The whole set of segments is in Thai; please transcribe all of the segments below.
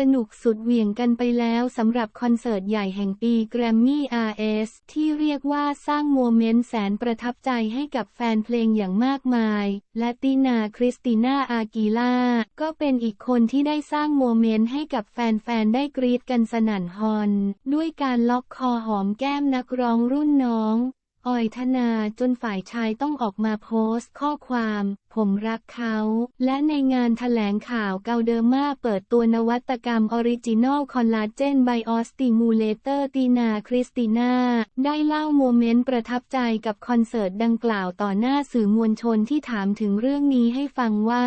สนุกสุดเหวี่ยงกันไปแล้วสำหรับคอนเสิร์ตใหญ่แห่งปี Grammy RS ที่เรียกว่าสร้างโมเมนต์แสนประทับใจให้กับแฟนเพลงอย่างมากมาย และตินาคริสติน่าอากีล่าก็เป็นอีกคนที่ได้สร้างโมเมนต์ให้กับแฟนๆ ได้กรี๊ดกันสนั่นฮอน ด้วยการล็อกคอหอมแก้มนักร้องรุ่นน้อง ออยธนาจนฝ่ายชายต้องออกมาโพสต์ข้อความ ผมรักเขา และในงานถแถลงข่าวเกาเดอร์มาเปิดตัวนวัตกรรมออริจินอลคอลลาเจนไบออสติมูเลเตอร์ตีนาคริสติน่า ได้เล่าโมเมนต์ประทับใจกับคอนเสิร์ตดังกล่าวต่อหน้าสื่อมวลชนที่ถามถึงเรื่องนี้ให้ฟังว่า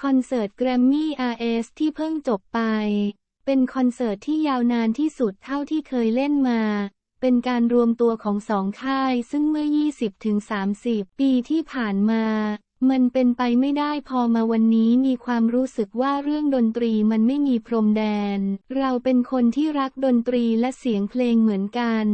คอนเสิร์ตแกรมมี่ RS ที่เพิ่งจบไป เป็นคอนเสิร์ตที่ยาวนานที่สุดเท่าที่เคยเล่นมา เป็นการรวมตัวของสองค่ายซึ่งเมื่อ 20-30 ปีที่ผ่านมามันเป็นไปไม่ได้พอมาวันนี้มีความรู้สึกว่าเรื่องดนตรีมันไม่มีพรมแดน เราเป็นคนที่รักดนตรีและเสียงเพลงเหมือนกัน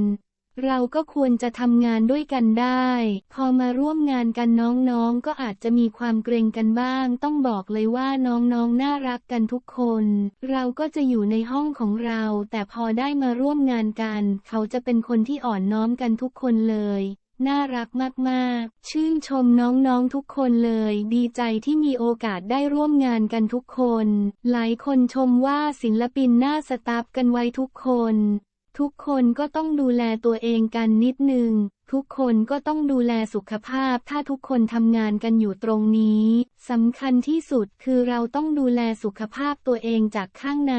เราก็ควรจะทำงานด้วยกันได้ พอมาร่วมงานกันน้องๆ ก็อาจจะมีความเกรงกันบ้าง ต้องบอกเลยว่าน้องๆน่ารักกันทุกคน เราก็จะอยู่ในห้องของเรา แต่พอได้มาร่วมงานกัน เขาจะเป็นคนที่อ่อนน้อมกันทุกคนเลย น่ารักมากๆ ชื่นชมน้องๆทุกคนเลย ดีใจที่มีโอกาสได้ร่วมงานกันทุกคน หลายคนชมว่าศิลปินน่าสตาฟกันไว้ทุกคน ทุกคนก็ต้องดูแลตัวเองกันนิดนึง ทุกคนก็ต้องดูแลสุขภาพ ถ้าทุกคนทำงานกันอยู่ตรงนี้สำคัญที่สุดคือเราต้องดูแลสุขภาพตัวเองจากข้างใน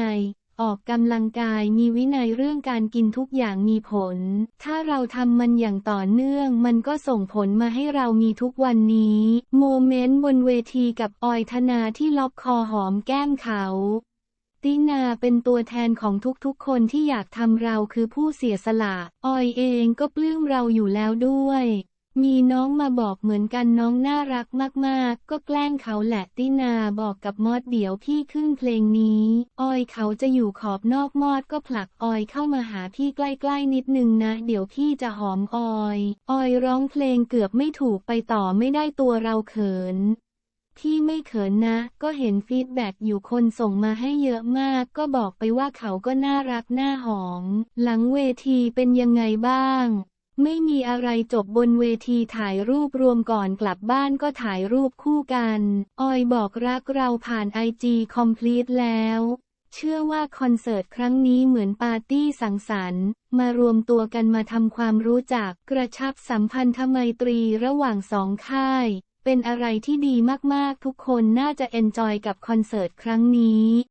ออกกำลังกายมีวินัยเรื่องการกินทุกอย่างมีผล ถ้าเราทำมันอย่างต่อเนื่อง มันก็ส่งผลมาให้เรามีทุกวันนี้ โมเมนต์บนเวทีกับออยธนาที่ล็อกคอหอมแก้มเขา ตินาเป็นตัวแทนของทุกๆ คนที่อยากทำเราคือผู้เสียสละ ออยเองก็ปลื้มเราอยู่แล้วด้วย มีน้องมาบอกเหมือนกันน้องน่ารักมากๆ ก็แกล้งเขาแหละตินาบอกกับมอดเดี๋ยวพี่ขึ้นเพลงนี้ ออยเขาจะอยู่ขอบนอกมอดก็ผลักออยเข้ามาหาพี่ใกล้ๆนิดนึงนะ เดี๋ยวพี่จะหอมออย ออยร้องเพลงเกือบไม่ถูกไปต่อไม่ได้ตัวเราเขิน พี่ไม่เขินนะ ก็เห็นฟีดแบ็กอยู่คนส่งมาให้เยอะมาก ก็บอกไปว่าเขาก็น่ารักน่าหอม หลังเวทีเป็นยังไงบ้าง ไม่มีอะไรจบบนเวทีถ่ายรูปรวมก่อนกลับบ้านก็ถ่ายรูปคู่กัน ออยบอกรักเราผ่านไอจีคอมพลีทแล้ว เชื่อว่าคอนเสิร์ตครั้งนี้เหมือนปาร์ตี้สังสรรค์ มารวมตัวกันมาทำความรู้จักกระชับสัมพันธไมตรีระหว่างสองค่าย เป็นอะไรที่ดีมากๆ ทุกคนน่าจะเอนจอยกับคอนเสิร์ตครั้งนี้